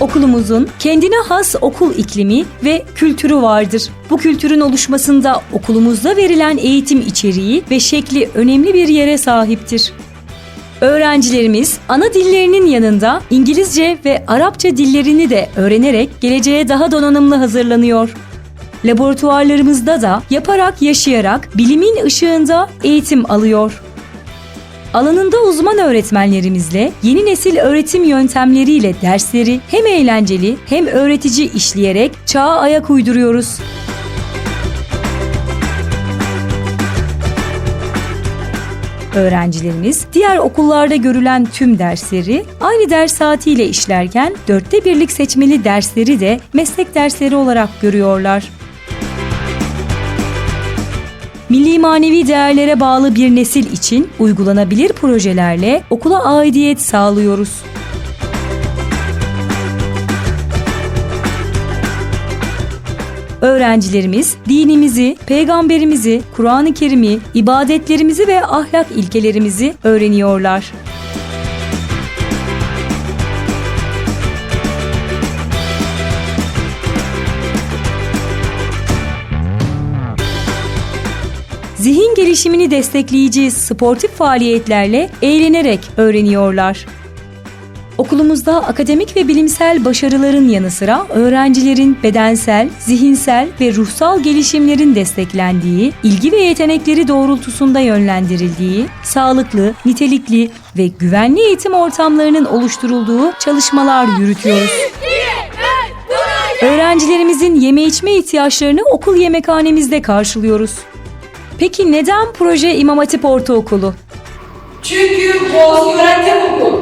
Okulumuzun kendine has okul iklimi ve kültürü vardır. Bu kültürün oluşmasında okulumuzda verilen eğitim içeriği ve şekli önemli bir yere sahiptir. Öğrencilerimiz ana dillerinin yanında İngilizce ve Arapça dillerini de öğrenerek geleceğe daha donanımlı hazırlanıyor. Laboratuvarlarımızda da yaparak yaşayarak bilimin ışığında eğitim alıyor. Alanında uzman öğretmenlerimizle yeni nesil öğretim yöntemleriyle dersleri hem eğlenceli hem öğretici işleyerek çağa ayak uyduruyoruz. Öğrencilerimiz diğer okullarda görülen tüm dersleri aynı ders saatiyle işlerken dörtte birlik seçmeli dersleri de meslek dersleri olarak görüyorlar. Milli manevi değerlere bağlı bir nesil için uygulanabilir projelerle okula aidiyet sağlıyoruz. Öğrencilerimiz dinimizi, peygamberimizi, Kur'an-ı Kerim'i, ibadetlerimizi ve ahlak ilkelerimizi öğreniyorlar. Zihin gelişimini destekleyici sportif faaliyetlerle eğlenerek öğreniyorlar. Okulumuzda akademik ve bilimsel başarıların yanı sıra öğrencilerin bedensel, zihinsel ve ruhsal gelişimlerin desteklendiği, ilgi ve yetenekleri doğrultusunda yönlendirildiği, sağlıklı, nitelikli ve güvenli eğitim ortamlarının oluşturulduğu çalışmalar yürütüyoruz. Öğrencilerimizin yeme içme ihtiyaçlarını okul yemekhanemizde karşılıyoruz. Peki neden proje İmam Hatip Ortaokulu? Çünkü Boğaz Yönetim Okul.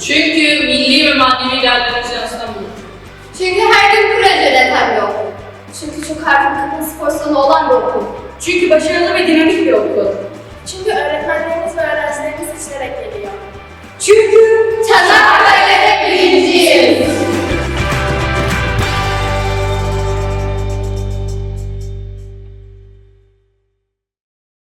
Çünkü milli ve manevi değerlerimizi yansıtan bu. Çünkü her gün proje üreten bir okul. Çünkü çok harika kadın spor salonu olan bir okul. Çünkü başarılı ve dinamik bir okul.